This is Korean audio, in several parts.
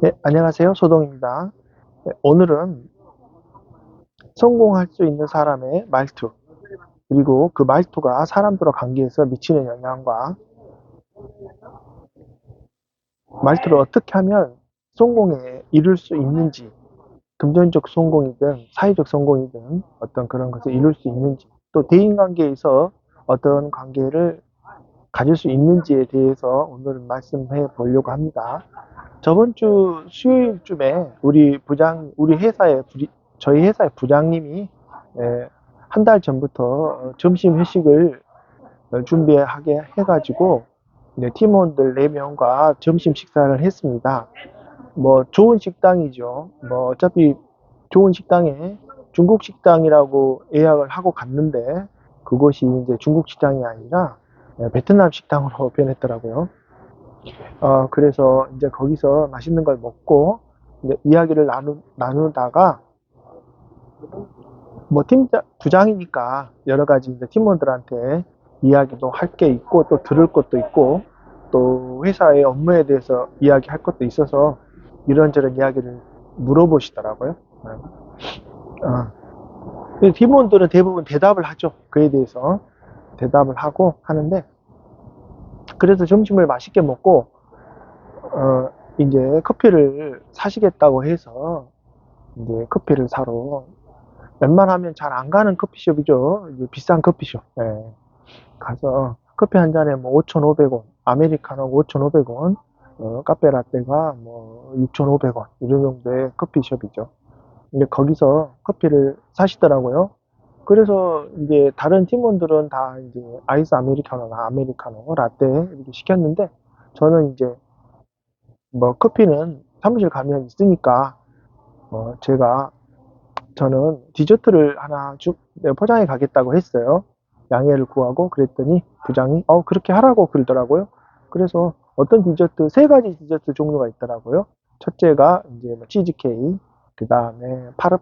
네, 안녕하세요. 소동입니다. 네, 오늘은 성공할 수 있는 사람의 말투, 그리고 그 말투가 사람들과 관계에서 미치는 영향과 말투를 어떻게 하면 성공에 이룰 수 있는지, 금전적 성공이든 사회적 성공이든 어떤 그런 것을 이룰 수 있는지, 또 대인관계에서 어떤 관계를 가질 수 있는지에 대해서 오늘은 말씀해 보려고 합니다. 저번 주 수요일쯤에 우리 부장, 우리 회사의 저희 회사의 부장님이 한 달 전부터 어, 점심 회식을 어, 준비하게 해가지고 네, 팀원들 4명과 점심 식사를 했습니다. 뭐 좋은 식당이죠. 뭐 어차피 좋은 식당에 중국 식당이라고 예약을 하고 갔는데 그곳이 이제 중국 식당이 아니라 네, 베트남 식당으로 변했더라고요. 어, 그래서 이제 거기서 맛있는 걸 먹고 이야기를 나누, 나누다가 뭐 팀장, 부장이니까 여러 가지 이제 팀원들한테 이야기도 할 게 있고 또 들을 것도 있고 또 회사의 업무에 대해서 이야기할 것도 있어서 이런저런 이야기를 물어보시더라고요. 어. 팀원들은 대부분 대답을 하죠. 그에 대해서 대답을 하고 하는데 그래서 점심을 맛있게 먹고 어 이제 커피를 사시겠다고 해서 이제 커피를 사러 웬만하면 잘 안 가는 커피숍이죠. 이제 비싼 커피숍. 예. 가서 커피 한 잔에 뭐 5,500원, 아메리카노 5,500원, 어, 카페라떼가 뭐 6,500원 이런 정도의 커피숍이죠. 근데 거기서 커피를 사시더라고요. 그래서 이제 다른 팀원들은 다 이제 아이스 아메리카노나 아메리카노, 라떼 이렇게 시켰는데 저는 이제 뭐 커피는 사무실 가면 있으니까 어 제가 저는 디저트를 하나 쭉 포장해 가겠다고 했어요. 양해를 구하고 그랬더니 부장이 어 그렇게 하라고 그러더라고요. 그래서 어떤 디저트 세 가지 디저트 종류가 있더라고요. 첫째가 이제 뭐 치즈 케이크, 그 다음에 파르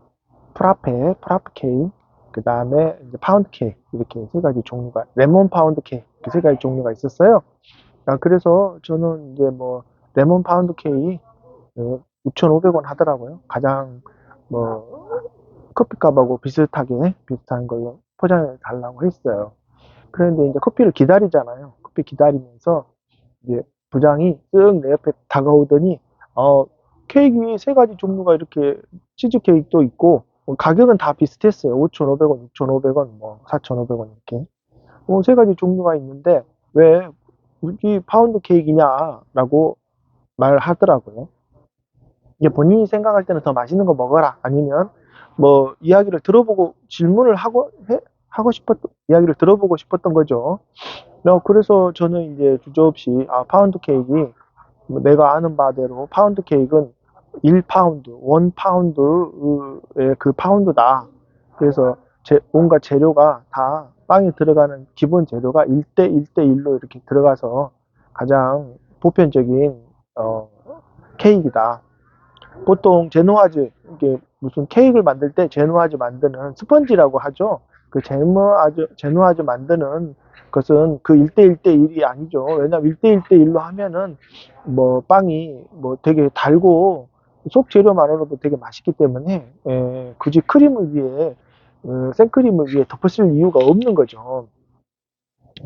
프라페, 프라프 케이크, 그 다음에 파운드 케이크 이렇게 세 가지 종류가 레몬 파운드 케이크 이렇게 세 가지 종류가 있었어요. 아, 그래서 저는 이제 뭐 레몬 파운드 케이크 6,500원 하더라고요. 가장 뭐 커피값하고 비슷하게 비슷한 걸로 포장해 달라고 했어요. 그런데 이제 커피를 기다리잖아요. 커피 기다리면서 이제 부장이 쓱 내 옆에 다가오더니 어 케이크 세 가지 종류가 이렇게 치즈 케이크도 있고 어, 가격은 다 비슷했어요. 5,500원, 6,500원, 뭐 4,500원 이렇게 어, 세 가지 종류가 있는데 왜 우리 파운드 케이크냐라고 말하더라고요. 이게 본인이 생각할 때는 더 맛있는 거 먹어라 아니면 뭐 이야기를 들어보고 질문을 하고 해, 하고 싶었던 이야기를 들어보고 싶었던 거죠. 어, 그래서 저는 이제 주저없이 아 파운드 케이크 뭐 내가 아는 바대로 파운드 케이크는 1파운드, 1파운드의 그 파운드다. 그래서 제, 뭔가 재료가 다 빵에 들어가는 기본 재료가 1대 1대 1로 이렇게 들어가서 가장 보편적인 어, 케이크이다. 보통 제노아즈 이게 무슨 케이크를 만들 때 제노아즈 만드는 스펀지라고 하죠. 그 제노아즈 제노아즈 만드는 것은 그 1대 1대 1이 아니죠. 왜냐면 1대 1대 1로 하면은 뭐 빵이 뭐 되게 달고 속 재료만으로도 되게 맛있기 때문에 예, 굳이 크림을 위해 어, 생크림을 위해 덮었을 이유가 없는 거죠.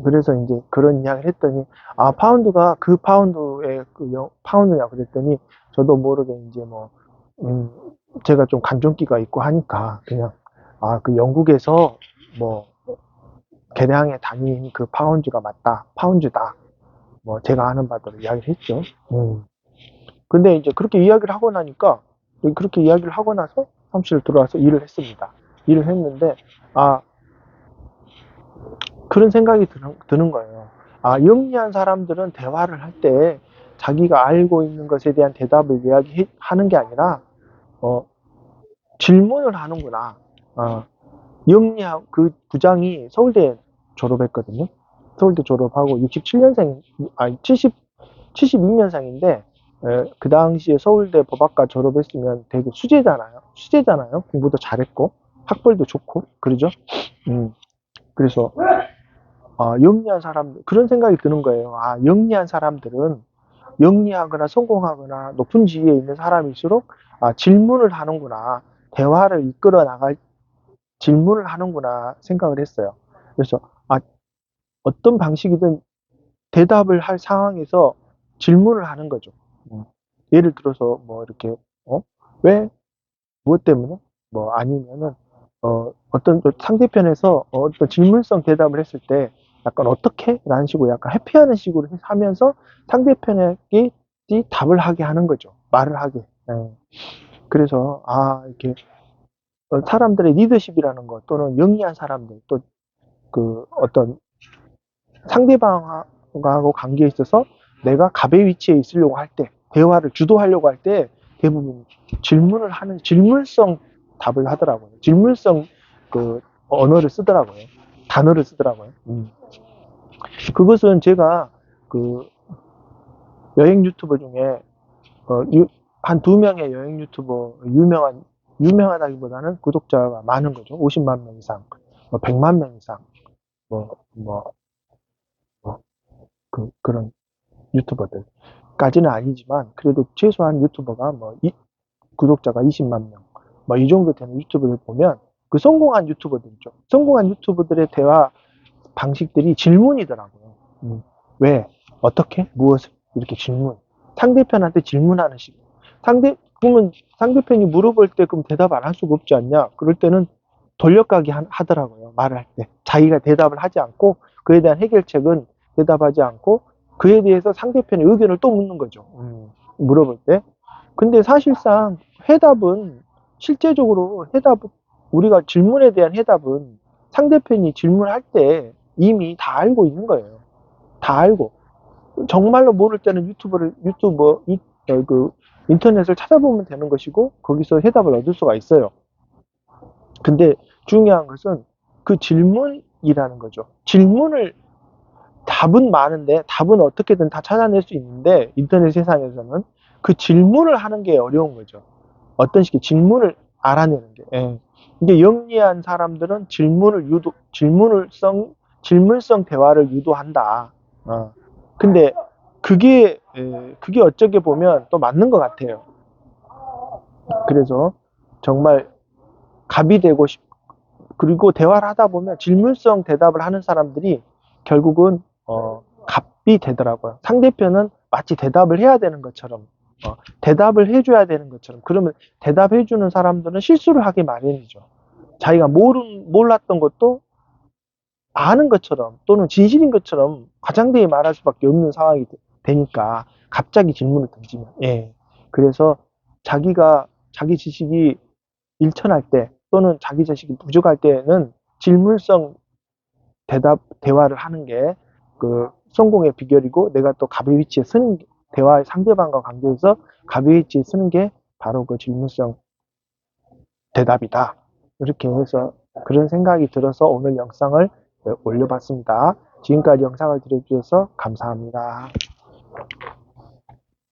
그래서 이제 그런 이야기를 했더니 아 파운드가 그 파운드의 그 영, 파운드냐 그랬더니 저도 모르게 이제 뭐 음, 제가 좀 간종기가 있고 하니까 그냥 아 그 영국에서 뭐 개량의 단위인 그 파운드가 맞다 파운드다 뭐 제가 아는 바대로 이야기를 했죠. 음. 근데 이제 그렇게 이야기를 하고 나니까 그렇게 이야기를 하고 나서 사무실 들어와서 일을 했습니다. 일을 했는데 아 그런 생각이 드는, 드는 거예요. 아 영리한 사람들은 대화를 할 때 자기가 알고 있는 것에 대한 대답을 이야기하는 게 아니라 어, 질문을 하는구나. 어, 영리한 그 부장이 서울대 졸업했거든요. 서울대 졸업하고 67년생, 아니 70, 72년생인데 그 당시에 서울대 법학과 졸업했으면 되게 수재잖아요. 수재잖아요. 공부도 잘했고 학벌도 좋고 그러죠. 음, 그래서 아, 영리한 사람들 그런 생각이 드는 거예요. 아 영리한 사람들은 영리하거나 성공하거나 높은 지위에 있는 사람일수록 아, 질문을 하는구나. 대화를 이끌어 나갈 질문을 하는구나 생각을 했어요. 그래서 아, 어떤 방식이든 대답을 할 상황에서 질문을 하는 거죠. 음. 예를 들어서 뭐 이렇게 어? 왜? 무엇 때문에? 뭐 아니면은 어, 어떤 또 상대편에서 어떤 질문성 대답을 했을 때 약간 어떻게? 라는 식으로 약간 회피하는 식으로 하면서 상대편에게 답을 하게 하는 거죠. 말을 하게. 예. 그래서 아 이렇게 어, 사람들의 리더십이라는 것 또는 영리한 사람들 또 그 어떤 상대방하고 관계에 있어서 내가 갑의 위치에 있으려고 할 때 대화를 주도하려고 할 때 대부분 질문을 하는 질문성 답을 하더라고요. 질문성 그 언어를 쓰더라고요. 단어를 쓰더라고요. 음. 그것은 제가 그 여행 유튜버 중에 어, 한 두 명의 여행 유튜버 유명한 유명하다기보다는 구독자가 많은 거죠. 50만 명 이상, 뭐 100만 명 이상, 뭐, 뭐, 뭐, 그, 그런 유튜버들까지는 아니지만, 그래도 최소한 유튜버가 뭐, 이, 구독자가 20만 명, 뭐, 이 정도 되는 유튜버들 보면, 그 성공한 유튜버들 있죠. 성공한 유튜버들의 대화 방식들이 질문이더라고요. 음, 왜? 어떻게? 무엇을? 이렇게 질문. 상대편한테 질문하는 식. 상대, 그러면 상대편이 물어볼 때 그럼 대답 안 할 수가 없지 않냐? 그럴 때는 돌려가기 하, 하더라고요. 말을 할 때. 자기가 대답을 하지 않고 그에 대한 해결책은 대답하지 않고 그에 대해서 상대편의 의견을 또 묻는 거죠. 음, 물어볼 때. 근데 사실상 해답은 실제적으로 해답 우리가 질문에 대한 해답은 상대편이 질문할 때 이미 다 알고 있는 거예요. 다 알고. 정말로 모를 때는 유튜브를 유튜버 유, 어, 그 인터넷을 찾아보면 되는 것이고 거기서 해답을 얻을 수가 있어요. 근데 중요한 것은 그 질문이라는 거죠. 질문을 답은 많은데 답은 어떻게든 다 찾아낼 수 있는데 인터넷 세상에서는 그 질문을 하는 게 어려운 거죠. 어떤 식의 질문을 알아내는 게. 예. 이게 영리한 사람들은 질문을 유도, 질문을성, 질문성 대화를 유도한다. 어. 근데 그게 예, 그게 어쩌게 보면 또 맞는 것 같아요. 그래서 정말 갑이 되고 싶 그리고 대화를 하다 보면 질문성 대답을 하는 사람들이 결국은 어, 갑이 되더라고요. 상대편은 마치 대답을 해야 되는 것처럼 어, 대답을 해줘야 되는 것처럼 그러면 대답해주는 사람들은 실수를 하기 마련이죠. 자기가 모른, 몰랐던 것도 아는 것처럼 또는 진실인 것처럼 과장되게 말할 수밖에 없는 상황이 되니까 갑자기 질문을 던지면 예 그래서 자기가 자기 지식이 일천할 때 또는 자기 지식이 부족할 때는 질문성 대답 대화를 하는 게 그 성공의 비결이고 내가 또 갑의 위치에 서는 대화 상대방과 관계에서 갑의 위치에 서는 게 바로 그 질문성 대답이다 이렇게 해서 그런 생각이 들어서 오늘 영상을 올려봤습니다. 지금까지 영상을 들어주셔서 감사합니다.